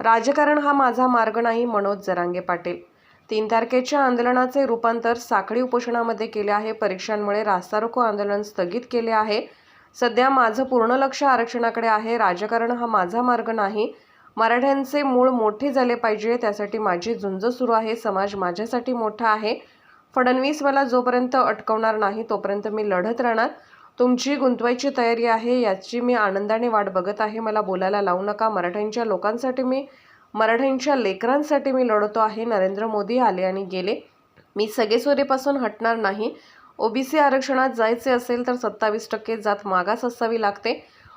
राजकारण हा माझा मार्ग नाही मनोज जरांगे पाटील. तीन तारखेच्या आंदोलनाचे रूपांतर साखळी उपोषणामध्ये केले आहे. परीक्षांमुळे रास्ता रोको आंदोलन स्थगित केले आहे. सध्या माझं पूर्ण लक्ष आरक्षणाकडे आहे. राजकारण हा माझा मार्ग नाही. मराठ्यांचे मूळ मोठे झाले पाहिजे त्यासाठी माझी झुंज सुरू आहे. समाज माझ्यासाठी मोठा आहे. फडणवीस मला जोपर्यंत अटकवणार नाही तोपर्यंत मी लढत राहणार. तुमची गुंतवायची तयारी आहे याची मी आनंदाने वाट बघत आहे. मला बोलायला लावू नका. मराठ्यांच्या लोकांसाठी मी मराठ्यांच्या लेकरांसाठी मी लढतो आहे. नरेंद्र मोदी आले आणि गेले. मी सगेसोरीपासून हटणार नाही. ओबीसी आरक्षणात जायचे असेल तर सत्तावीस टक्के जात मागास असावी लागते.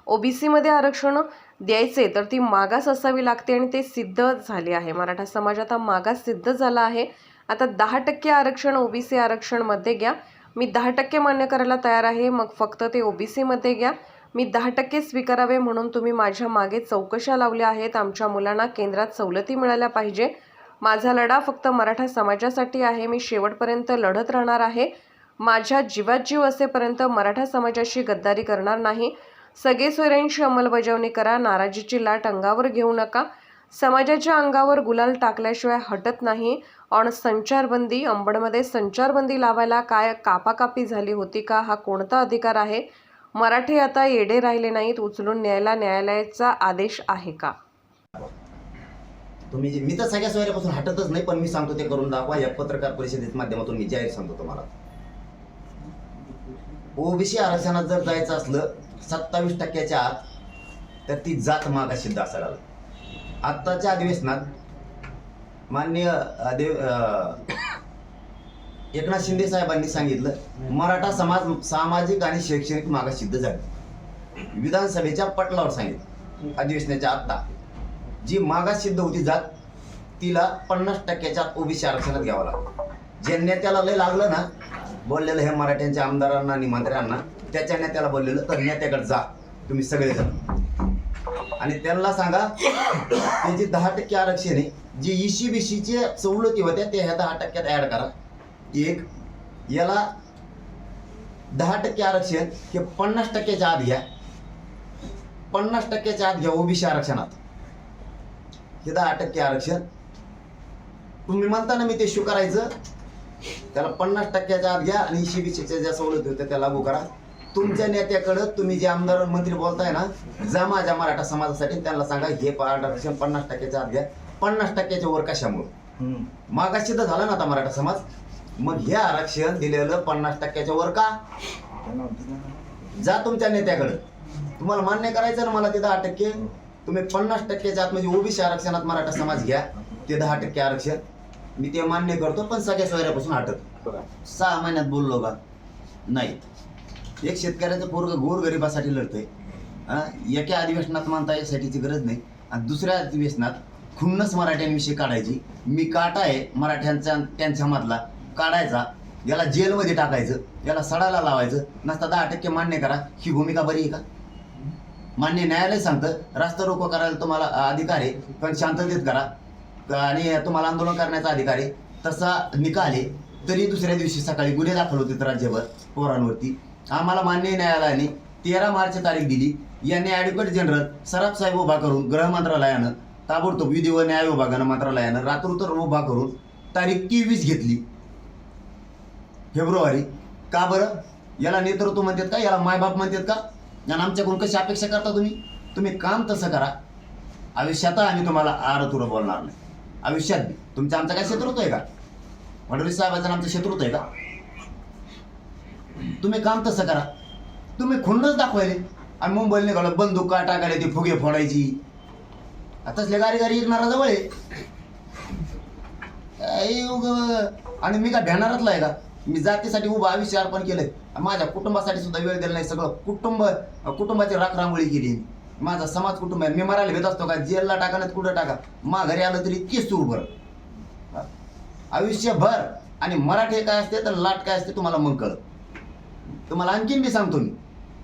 ओबीसीमध्ये आरक्षण द्यायचे तर ती मागास असावी लागते आणि ते सिद्ध झाले आहे. मराठा समाज आता मागास सिद्ध झाला आहे. आता दहा टक्के आरक्षण ओबीसी आरक्षणमध्ये घ्या. मी दहा टक्के मान्य करायला तयार आहे. मग फक्त ते ओबीसीमध्ये घ्या. मी दहा टक्के स्वीकारावे म्हणून तुम्ही माझ्या मागे चौकशा लावल्या आहेत. आमच्या मुलांना केंद्रात सवलती मिळाल्या पाहिजे. माझा लढा फक्त मराठा समाजासाठी आहे. मी शेवटपर्यंत लढत राहणार आहे. माझ्या जीवात जीव असेपर्यंत मराठा समाजाशी गद्दारी करणार नाही. सगळे सोयऱ्यांची अंमलबजावणी करा. नाराजीची लाट अंगावर घेऊ नका. समाजाच्या अंगावर गुलाल टाकल्याशिवाय हटत नाही. ऑन संचारबंदी अंबडमध्ये संचारबंदी लावायला काय कापाकापी झाली होती का? हा कोणता अधिकार आहे? मराठी आता येडे राहिले नाहीत उचलून न्यायला न्यायालयाचा आदेश आहे का? तुम्ही जे- मी तर सगळ्या सोयऱ्यापासून हटतच नाही पण मी सांगतो ते करून दाखवा. या पत्रकार परिषदेच्या माध्यमातून मी जाहीर सांगतो तुम्हाला. ओबीसी आरक्षणात जर जायचं असलं सत्तावीस टक्क्याच्या आत तर ती जात मागाशी असायला आत्ताच्या अधिवेशनात माननीय देव एकनाथ शिंदे साहेबांनी सांगितलं मराठा समाज सामाजिक आणि शैक्षणिक मागास सिद्ध झाली. विधानसभेच्या पटलावर सांगितलं अधिवेशनाच्या आत्ता. जी मागास सिद्ध होती जात तिला पन्नास टक्क्याच्या ओबीसी आरक्षणात घ्यावं लागतं जे नेत्याला लय लागलं ना बोललेलं हे मराठ्यांच्या आमदारांना आणि मंत्र्यांना त्याच्या नेत्याला बोललेलं तर नेत्याकडे जा तुम्ही सगळेजण. आणि त्यांना सांगा त्याची दहा टक्के आरक्षण आहे जे इशी बिशीचे सवलती होत्या त्या ह्या दहा टक्क्यात ऍड करा. एक याला दहा टक्के आरक्षण हे पन्नास टक्क्याच्या आत घ्या. पन्नास टक्क्याच्या आत घ्या ओबीसी आरक्षणात. हे दहा टक्के आरक्षण. तुम्ही म्हणता ना मी ते स्वीकारायचं. त्याला पन्नास टक्क्याच्या आत घ्या आणि इशी बिशीच्या ज्या सवलती होत्या त्या लागू करा. तुमच्या नेत्याकडं तुम्ही जे आमदार मंत्री बोलताय ना जा माझ्या मराठा समाजासाठी त्यांना सांगा हे आरक्षण पन्नास टक्क्याच्या आत घ्या. पन्नास टक्क्याच्या वर कशामुळं? मागाशी तर झाला ना आता मराठा समाज. मग हे आरक्षण दिलेलं पन्नास टक्क्याच्या वर का? जा तुमच्या नेत्याकडं. तुम्हाला मान्य करायचं ना मला ते दहा टक्के. तुम्ही पन्नास टक्क्याच्या आत म्हणजे ओबीसी आरक्षणात मराठा समाज घ्या. ते दहा टक्के आरक्षण. मी ते मान्य करतो पण सगळ्या सोयऱ्यापासून हटत. सहा महिन्यात बोललो का? नाही. एक शेतकऱ्याचं पोरग गोरगरिबासाठी लढतंय. हा, एका अधिवेशनात मानता यासाठीची गरज नाही. आणि दुसऱ्या अधिवेशनात खुन्नस मराठ्यांविषयी काढायची. मी काटा आहे मराठ्यांचा त्यांच्या मधला काढायचा. याला जेलमध्ये टाकायचं याला सडाला लावायचं. नसता दहा टक्के मान्य करा. ही भूमिका बरी आहे का? मान्य न्यायालय सांगतं रास्ता रोको करायला तुम्हाला अधिकार आहे पण शांततेत करा. आणि तुम्हाला आंदोलन करण्याचा अधिकार आहे. तसा निकाल आहे तरी दुसऱ्या दिवशी सकाळी गुन्हे दाखल होते राज्यभर पोरांवरती. आम्हाला मान्य न्यायालयाने तेरा मार्च तारीख दिली. यांनी ॲडव्होकेट जनरल सराफ साहेब उभा करून गृह मंत्रालयानं ताबडतोब विधी व न्याय विभागानं मंत्रालयानं रात्रोतर उभा करून तारीख तेवीस घेतली. फेब्रुवारी. का बरं? याला नेतृत्व म्हणतात का? याला मायबाप म्हणतात का? आणि आमच्याकडून कशी अपेक्षा करता तुम्ही? तुम्ही काम तसं करा. आयुष्यात आम्ही तुम्हाला आरतुरं बोलणार नाही. आयुष्यात बी. तुमचं आमचं काय शत्रुत्व आहे का? फडणवीस साहेबांचं आमचं शत्रुत्व आहे का? तुम्ही काम तसं करा. तुम्ही खुन्नच दाखवायले. आणि मुंबईला निघालं बंदूक का टाकायला ती फुगे फोडायची. आताच गाडी गारी येणारा जवळ आहे. उग- आणि मी का भेणारातला आहे का? मी जातीसाठी उभं आयुष्य अर्पण केलंय. माझ्या कुटुंबासाठी सुद्धा वेळ दिला नाही सगळं. कुटुंब कुटुंबाची राखरांगोळी केली माझा समाज कुटुंब आहे. मी मरायला भेट असतो का? जेलला टाका नाही कुठं टाका? मा घरी आलं तरी इतकी सूर भर आयुष्यभर. आणि मराठी काय असते तर लाट काय असते तुम्हाला मग कळ तुम्हाला आणखीन मी सांगतो मी.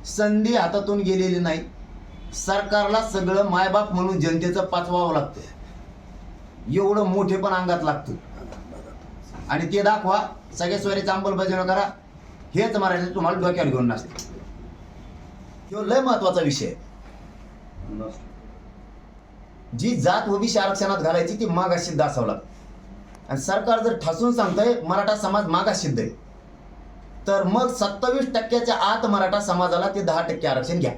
संधी हातातून गेलेली नाही. सरकारला सगळं मायबाप म्हणून जनतेचं पाचवावं लागतं एवढं मोठे पण अंगात लागतं. आणि ते दाखवा सगळ्या चांबल अंमलबजावणी करा. हेच मराठी तुम्हाला डोक्यावर घेऊन नसते तो लय महत्त्वाचा विषय जी जात ओबीसी आरक्षणात घालायची ती मागासिद्ध असावं लागतं. आणि सरकार जर ठासून सांगतंय मराठा समाज मागासिद्ध आहे. तर मग सत्तावीस टक्क्याच्या आत मराठा समाजाला ते दहा टक्के आरक्षण घ्या.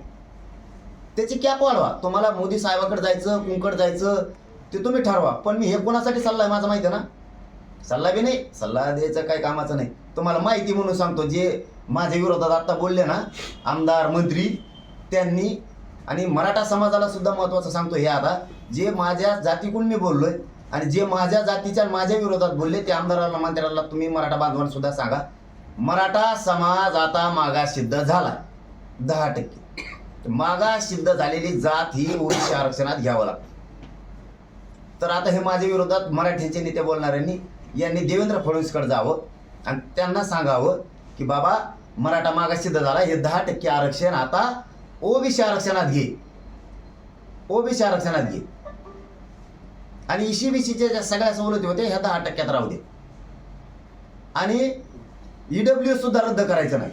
त्याची कॅप वाढवा. तुम्हाला मोदी साहेबाकडे जायचं कुंकड जायचं ते तुम्ही ठरवा. पण मी हे कोणासाठी सल्ला आहे माझा माहिती आहे ना? सल्ला बी नाही सल्ला द्यायचा काही कामाचं नाही. तुम्हाला माहिती म्हणून सांगतो जे माझ्या विरोधात आता बोलले ना आमदार मंत्री त्यांनी आणि मराठा समाजाला सुद्धा महत्त्वाचं सांगतो हे आता जे माझ्या जातीकडून मी बोललोय आणि जे माझ्या जातीच्या माझ्या विरोधात बोलले ते आमदाराला मंत्र्याला तुम्ही मराठा बांधवांना सुद्धा सांगा. मराठा समाज आता मागास सिद्ध झाला. दहा टक्के. मागास सिद्ध झालेली जात ही ओबीसी आरक्षणात घ्यावं लागतं. तर आता हे माझ्या विरोधात मराठीचे नेते बोलणाऱ्यांनी यांनी देवेंद्र फडणवीसकडे जावं आणि त्यांना सांगावं की बाबा मराठा मागास सिद्ध झाला हे दहा टक्के आरक्षण आता ओबीसी आरक्षणात घे. ओबीसी आरक्षणात घे. आणि इशी बीसीच्या ज्या सगळ्या सवलती होत्या ह्या दहा टक्क्यात राहू दे. आणि ईडब्ल्यू सुद्धा रद्द करायचं नाही.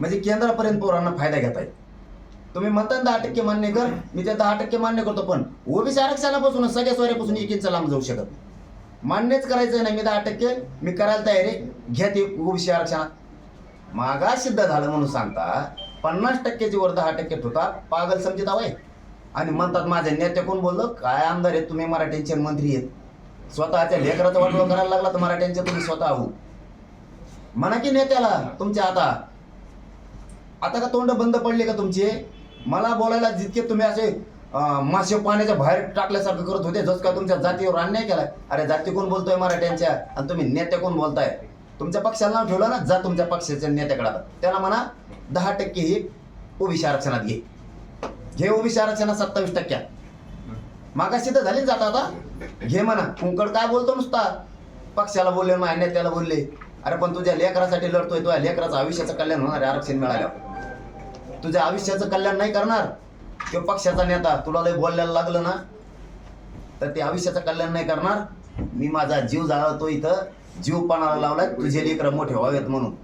म्हणजे केंद्रापर्यंत पोरांना फायदा घेता येईल तुम्ही म्हणता दहा टक्के मान्य कर मी ते दहा टक्के मान्य करतो पण ओबीसी आरक्षणापासून सगळ्या सोयऱ्यापासून एक इंच लांब जाऊ शकत नाही. मान्यच करायचं नाही मी दहा टक्के मी करायला तयार आहे. घ्या ते ओबीसी आरक्षणात मागास सिद्ध झालं म्हणून सांगता पन्नास टक्क्याची वर दहा टक्के होता पागल समजित आहे आणि म्हणतात माझ्या नेते कोण बोललो? काय आमदार आहेत तुम्ही? मराठ्यांचे मंत्री आहेत. स्वतःच्या लेकराचा वाटवं करायला लागला तर मराठ्यांचे तुम्ही स्वतः हो म्हणा की नेत्याला तुमच्या आता. आता का तोंड बंद पडले का तुमचे? मला बोलायला जितके तुम्ही असे मासे पाण्याच्या बाहेर टाकल्यासारखं करत होते जस का तुमच्या जातीवर अन्याय केलाय. अरे जाती कोण बोलतोय मराठ्यांच्या? आणि तुम्ही नेते कोण बोलताय? तुमच्या पक्षाला नाव ठेवलं ना जा तुमच्या पक्षाच्या नेत्याकडे. त्याला म्हणा दहा टक्के ही ओबीसी आरक्षणात घे. घे ओबीसी आरक्षणात सत्तावीस टक्क्या. मागाशी तर झाली जात आता. घे म्हणा. कुंकड काय बोलतो नुसता? पक्षाला बोलले माझ्या नेत्याला बोलले. अरे पण तुझ्या लेकरासाठी लढतोय तुझ्या लेकराचं आयुष्याचं कल्याण होणार आरक्षण मिळाल्यावर. तुझ्या आयुष्याचं कल्याण नाही करणार. तो पक्षाचा नेता तुला लय बोलायला लागलं ना? तर ते आयुष्याचं कल्याण नाही करणार. मी माझा जीव जाळतो इथं. जीव पाणाला लावलाय. तुझे लेकरं मोठे व्हावेत म्हणून.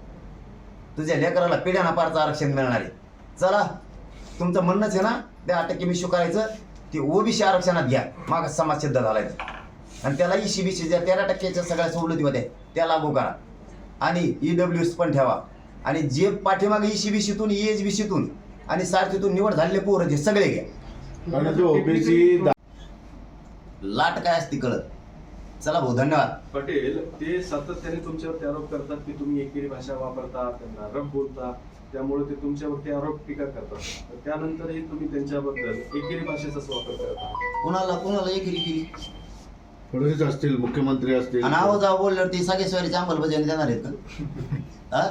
तुझ्या लेकराला पिढ्याना पारचं आरक्षण मिळणार आहे. चला तुमचं म्हणणंच आहे ना? त्या टक्के मी करायचं ते ओबीसी आरक्षणात घ्या. माग समाज सिद्ध झालाय. आणि त्याला ई सी ज्या तेरा टक्क्याच्या सगळ्या सवलती होत्या त्या लागू करा. आणि ई पण ठेवा. आणि जे पाठीमागे ई सी बी सीतून ई एच बी सीतून आणि सारथीतून निवड झालेले पोरं जे सगळे घ्या. लाट काय असती कळत? चला भाऊ धन्यवाद. पटेल ते सातत्याने तुमच्यावरती आरोप करतात की तुम्ही एकेरी भाषा वापरता त्यांना रफ बोलता. त्यामुळे ते तुमच्यावरती आरोप टीका करतात. तर त्यानंतरही तुम्ही त्यांच्याबद्दल एकेरी भाषेचाच वापर करत कुणाला कुणाला एक केली? फडणवीस असतील मुख्यमंत्री असतील. आणि आवाज आव बोलल्यावर ती सगळे स्वारीची अंमलबजावणी देणार आहेत का? हा?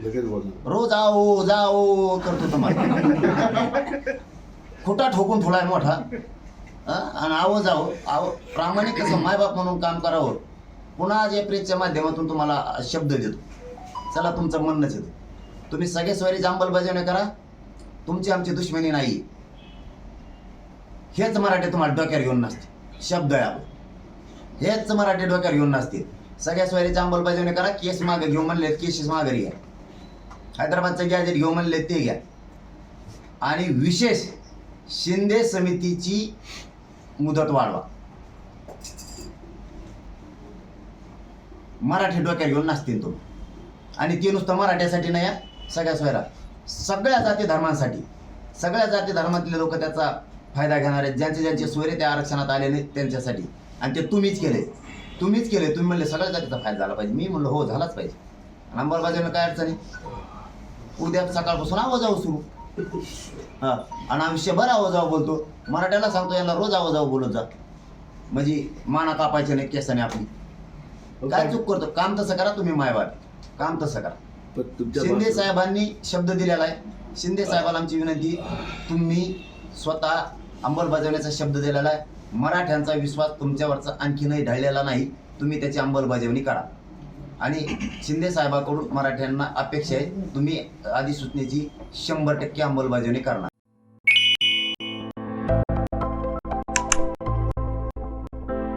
लगेच बोलणार रोज आओ जाओ करतो तुम्हाला. खोटा ठोकून ठेवलाय मोठा. आणि आहो जाओ. आहो प्रामाणिक कसं मायबाप म्हणून काम करावं. पुन्हा आज एप्रिलच्या प्रेसच्या माध्यमातून तुम्हाला शब्द देतो. चला तुमचं म्हणणंच येतं. तुम्ही सगळे स्वारीची अंमलबजावणी करा. तुमची आमची दुश्मनी नाही. हेच मराठी तुम्हाला डोक्यावर घेऊन नसते. शब्द आहे हेच मराठी डोक्यावर घेऊन नसते. सगळ्या स्वारीची अंमलबजावणी करा. केस मागे घेऊ म्हणले केसेस मागे घ्या हैदराबादचं गॅजेट घेऊ म्हणले ते घ्या आणि विशेष शिंदे समितीची मुदत वाढवा. मराठी डोक्यात घेऊन नसतील तो आणि ते नुसतं मराठ्यासाठी नाही सगळ्या सोयरा. सगळ्या जाती धर्मांसाठी सगळ्या जाती धर्मातले लोक त्याचा फायदा घेणार आहेत. ज्यांचे ज्यांचे सोयरे त्या आरक्षणात आले नाहीत त्यांच्यासाठी. आणि ते तुम्हीच केले. तुम्हीच केले. तुम्ही म्हणले सगळ्या जातीचा फायदा झाला पाहिजे. मी म्हणलो हो झालाच पाहिजे. आणि अंमलबजावणी काय अडचणी उद्या सकाळपासून आवाजावं सुरू. हा आणि आयुष्यभर आवाजावं बोलतो. मराठ्याला सांगतो यांना रोज आवाजावं बोलत जा. म्हणजे माना कापायचे नाही केसाने आपली. काय चूक करतो? काम तसं करा तुम्ही मायवाट काम तसं करा. पण तुमच्या शिंदे साहेबांनी शब्द दिलेला आहे. शिंदे साहेबाला आमची विनंती तुम्ही स्वतः अंमलबजावण्याचा शब्द दिलेला आहे. मराठ्यांचा विश्वास तुमच्यावरचा आणखीनही ढळलेला नाही. तुम्ही त्याची अंमलबजावणी करा. आणि शिंदे साहेबाकडून मराठ्यांना अपेक्षा आहे. तुम्ही अधिसूचनेची शंभर टक्के अंमलबजावणी करणार.